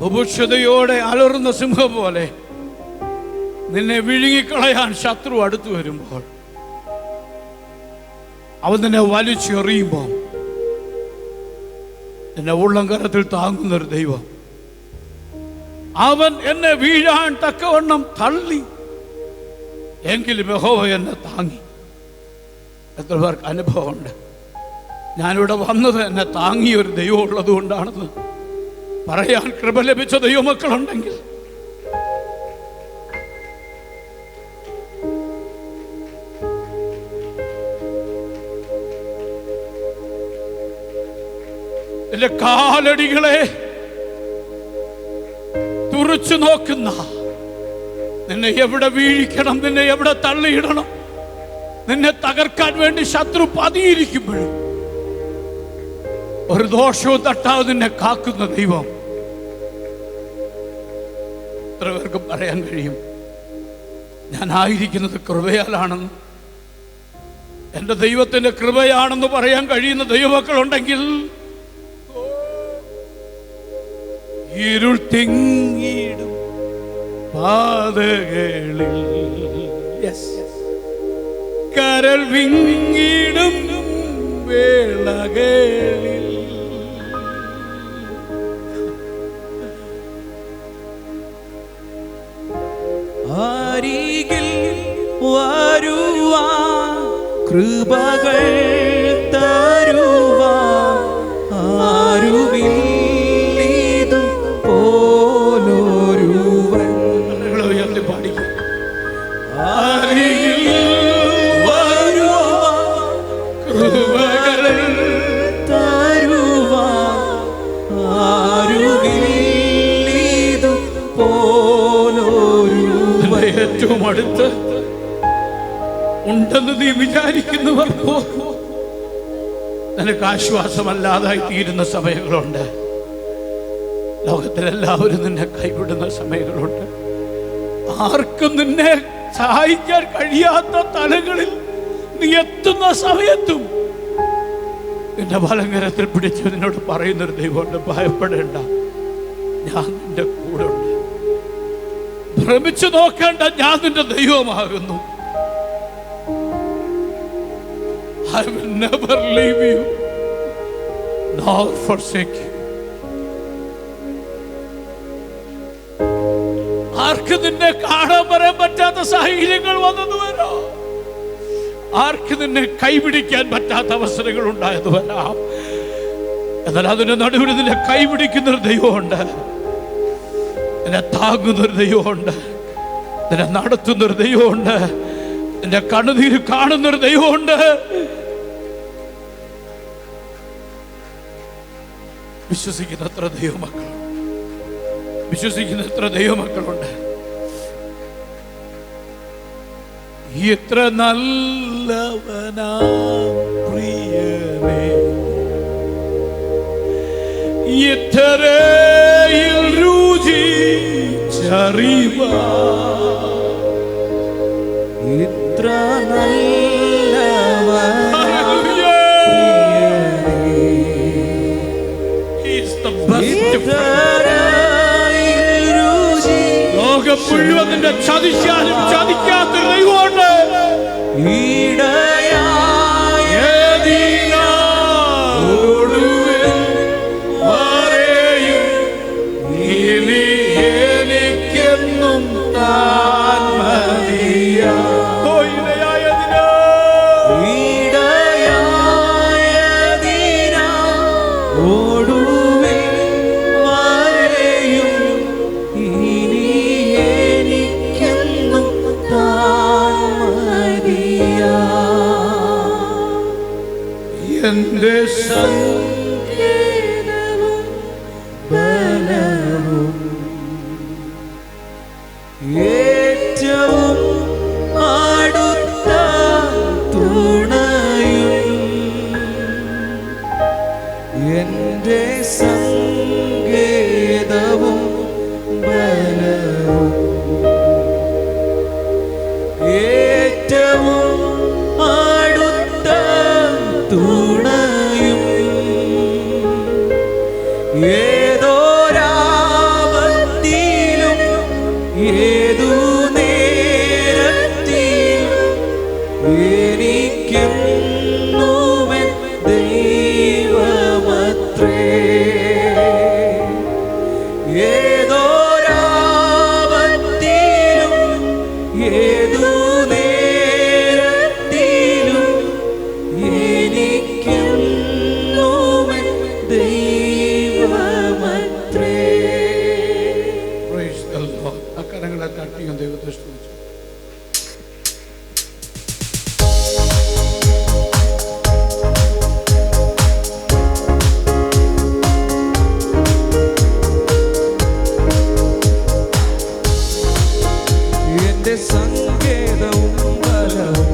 ബുഭുക്ഷതയോടെ അലറുന്ന സിംഹം പോലെ നിന്നെ വിഴുങ്ങിക്കളയാൻ ശത്രു അടുത്തു വരുമ്പോൾ അവൻ നിന്നെ വലിച്ചെറിയുമ്പോൾ എന്നെ ഉള്ളങ്കരത്തിൽ താങ്ങുന്ന ഒരു ദൈവം. അവൻ എന്നെ വീഴാൻ തക്കവണ്ണം തള്ളി എങ്കിലും യഹോവ എന്നെ താങ്ങി. എത്ര പേർക്ക് അനുഭവമുണ്ട്? ഞാനിവിടെ വന്നത് എന്നെ താങ്ങിയ ഒരു ദൈവം ഉള്ളത് കൊണ്ടാണെന്ന് പറയാൻ കൃപ ലഭിച്ച ദൈവമക്കളുണ്ടെങ്കിൽ. എന്റെ കാലടികളെ തുറച്ചു നോക്കുന്ന. നിന്നെ എവിടെ വീഴിക്കണം നിന്നെ എവിടെ തള്ളിയിടണം നിന്നെ തകർക്കാൻ വേണ്ടി ശത്രു പതിയിരിക്കുമ്പോഴും ഒരു ദോഷവും തട്ടാതെ നിന്നെ കാക്കുന്ന ദൈവം എത്ര പേർക്ക് പറയാൻ കഴിയും? ഞാൻ ആയിരിക്കുന്നത് കൃപയാലാണെന്ന് എന്റെ ദൈവത്തിന്റെ കൃപയാണെന്ന് പറയാൻ കഴിയുന്ന ദൈവമക്കളുണ്ടെങ്കിൽ ഇരുൾ തിങ്ങിയിടും പാതകളിൽ. കരൽ വിങ്ങിടും വേളകളിൽ കൃപകൾ തരുവാൻ ആരുമില്ലീതു പോലൊരുവൻ ഉയർത്തി പാടിക്കും ഏറ്റവും അടുത്ത് ഉണ്ടെന്ന് നീ വിചാരിക്കുന്നവർ നിനക്ക് ആശ്വാസമല്ലാതായി തീരുന്ന സമയങ്ങളുണ്ട്. ലോകത്തിലെല്ലാവരും നിന്നെ കൈവിടുന്ന സമയങ്ങളുണ്ട്. ആർക്കും നിന്നെ സഹായിക്കാൻ കഴിയാത്ത തലങ്ങളിൽ നീ എത്തുന്ന സമയത്തും നിന്റെ ബലങ്കരത്തിൽ പിടിച്ച് നിന്നോട് പറയുന്നൊരു ദൈവമുണ്ട് ഭയപ്പെടേണ്ട. ഞാൻ നിന്റെ കൂടെ ഉണ്ട്. ഭ്രമിച്ചു നോക്കേണ്ട ഞാൻ നിന്റെ ദൈവമാകുന്നു I will never leave you nor forsake you. ആർക്ക് നിന്നെ കാണാൻ വരാൻ പറ്റാത്ത സാഹചര്യങ്ങൾ വന്നത് വരാം? ആർക്ക് നിന്നെ കൈപിടിക്കാൻ പറ്റാത്ത അവസരങ്ങൾ ഉണ്ടായത് വരാം? എന്നാൽ അതിന്റെ നടുവിൽ നിന്നെ കൈപിടിക്കുന്ന ഒരു ദൈവമുണ്ട്. നിന്നെ താങ്ങുന്ന ഒരു ദൈവമുണ്ട്. നിന്നെ നടത്തുന്ന ഒരു ദൈവമുണ്ട്. നിന്റെ കണ്ണുനീര് കാണുന്ന ഒരു ദൈവമുണ്ട്. വിശ്വസിക്കുന്ന എത്ര ദൈവമക്കൾ. വിശ്വസിക്കുന്ന എത്ര ദൈവമക്കളുണ്ട് എത്ര നല്ലവനാ പ്രിയമേ. എത്രയിൽ രുചി ചറിവ ഇത്ര നല്ലവൻ രുചി ലോകം മുഴുവൻ നിന്റെ ചതിച്ചാലും ചതിക്കാത്ത ദൈവമുണ്ട്. എന്റെ സ- സങ്കേതവും ബലവും ഏറ്റവും അടുത്ത തുണയും എന്റെ സങ്കേതവും de sangue da un.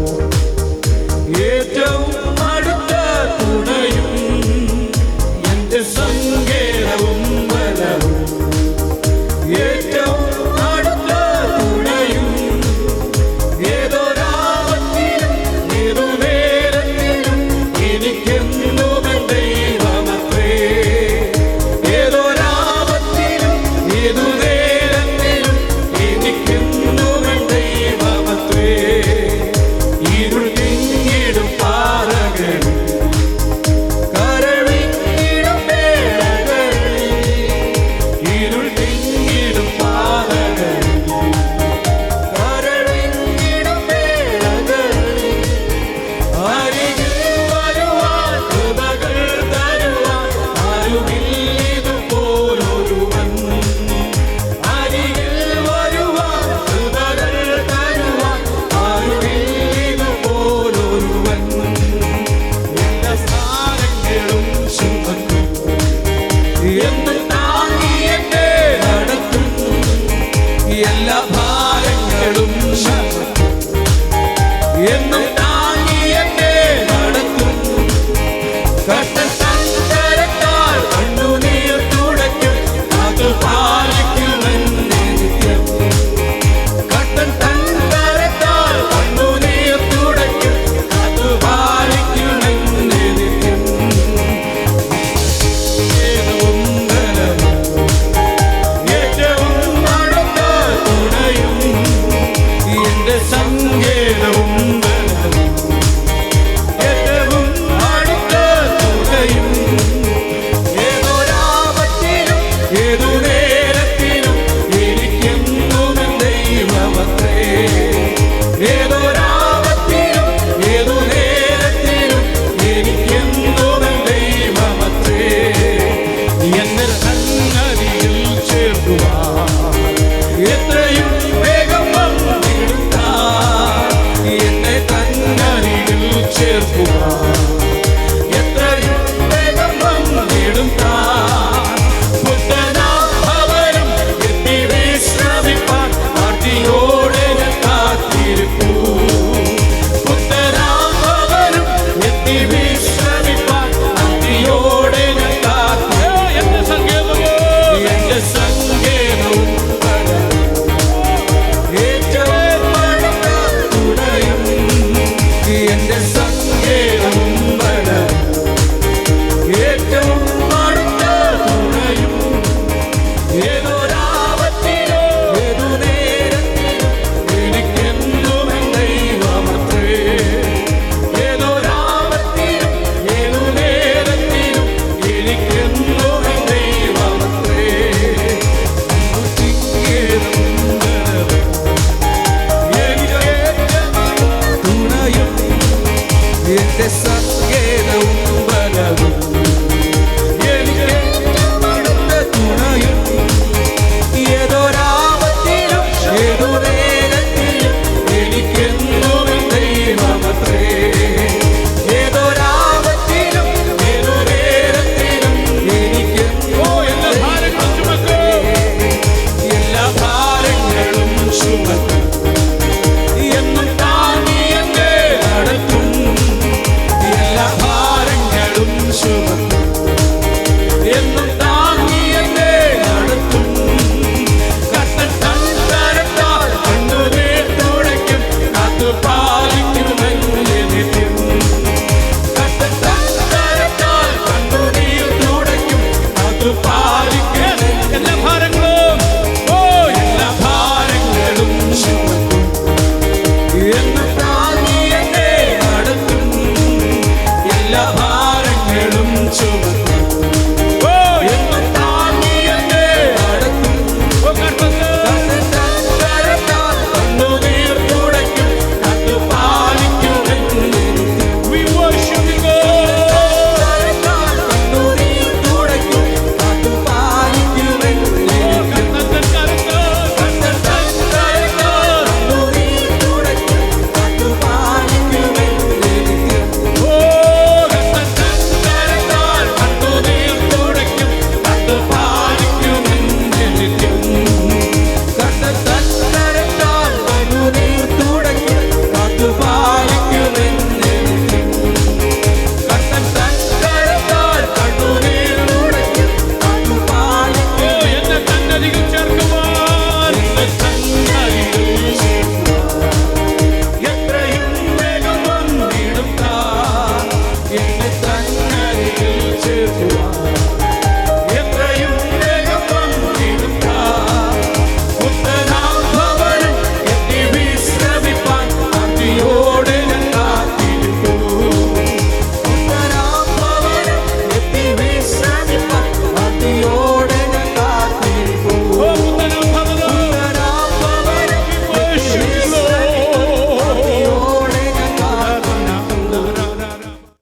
This up.